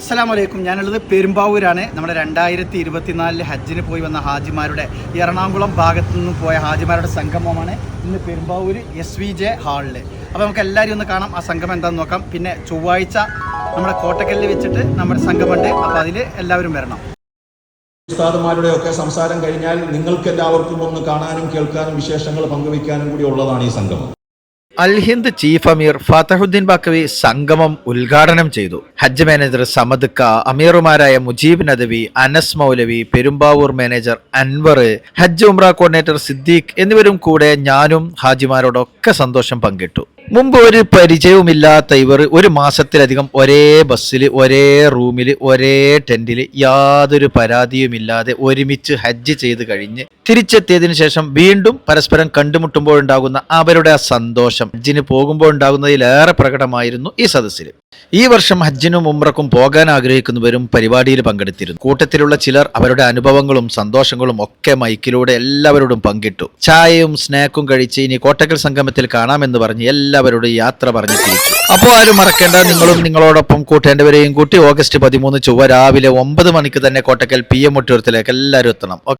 അസ്സലാം വലൈക്കും ഞാനുള്ളത് പെരുമ്പാവൂരാണ്. നമ്മുടെ രണ്ടായിരത്തി ഇരുപത്തിനാലിൽ ഹജ്ജിന് പോയി വന്ന ഹാജിമാരുടെ എറണാകുളം ഭാഗത്തു നിന്നും പോയ ഹാജിമാരുടെ സംഗമമാണ് ഇന്ന് പെരുമ്പാവൂര് എസ് വി ജെ ഹാളിൽ അപ്പോൾ നമുക്ക് എല്ലാവരും ഒന്ന് കാണാം. ആ സംഗമം എന്താണെന്ന് നോക്കാം. പിന്നെ ചൊവ്വാഴ്ച നമ്മുടെ കോട്ടക്കല്ലിൽ വെച്ചിട്ട് നമ്മുടെ സംഗമമുണ്ട്. അപ്പോൾ അതിൽ എല്ലാവരും വരണം. ഉസ്താദുമാരുടെ ഒക്കെ സംസാരം കഴിഞ്ഞാൽ നിങ്ങൾക്ക് എല്ലാവർക്കും ഒന്ന് കാണാനും കേൾക്കാനും വിശേഷങ്ങൾ പങ്കുവയ്ക്കാനും കൂടി ഉള്ളതാണ് ഈ സംഗമം. അൽ ഹിന്ദ് ചീഫ് അമീർ ഫതഹുദ്ദീൻ ബാക്കവി സംഗമം ഉദ്ഘാടനം ചെയ്തു. ഹജ്ജ് മാനേജർ സമദ് ക അമീറുമാരായ മുജീബ് നദവി അനസ് മൗലവി പെരുമ്പാവൂർ മാനേജർ അൻവർ ഹജ്ജ് ഉംറ കോർഡിനേറ്റർ സിദ്ദീഖ് എന്നിവരും കൂടെ ഞാനും ഹാജിമാരോടൊക്കെ സന്തോഷം പങ്കിട്ടു. മുമ്പ് ഒരു പരിചയവുമില്ലാത്ത ഇവർ ഒരു മാസത്തിലധികം ഒരേ ബസ്സിൽ ഒരേ റൂമിൽ ഒരേ ടെന്റിൽ യാതൊരു പരാതിയുമില്ലാതെ ഒരുമിച്ച് ഹജ്ജ് ചെയ്ത് കഴിഞ്ഞ് തിരിച്ചെത്തിയതിനു ശേഷം വീണ്ടും പരസ്പരം കണ്ടുമുട്ടുമ്പോഴുണ്ടാകുന്ന അവരുടെ ആ സന്തോഷം. ഹജ്ജിന് പോകുമ്പോൾ ഉണ്ടാകുന്നതിലേറെ പ്രകടമായിരുന്നു ഈ സദസ്സിൽ ഈ വർഷം ഹജ്ജിനും ഉമ്രക്കും പോകാൻ ആഗ്രഹിക്കുന്നവരും പരിപാടിയിൽ പങ്കെടുത്തിരുന്നു. കൂട്ടത്തിലുള്ള ചിലർ അവരുടെ അനുഭവങ്ങളും സന്തോഷങ്ങളും ഒക്കെ മൈക്കിലൂടെ എല്ലാവരോടും പങ്കിട്ടു. ചായയും സ്നാക്കും കഴിച്ച് ഇനി കോട്ടക്കൽ സംഗമത്തിൽ കാണാമെന്ന് പറഞ്ഞ് എല്ലാവരോടും യാത്ര പറഞ്ഞു തിരിച്ചു അപ്പോൾ ആരും മറക്കേണ്ട നിങ്ങളും നിങ്ങളോടൊപ്പം കൂട്ടേണ്ടവരെയും കൂട്ടി ഓഗസ്റ്റ് പതിമൂന്ന് ചൊവ്വ രാവിലെ ഒമ്പത് മണിക്ക് തന്നെ കോട്ടക്കൽ പി എം മുട്ടൂരത്തിലേക്ക് എല്ലാവരും എത്തണം.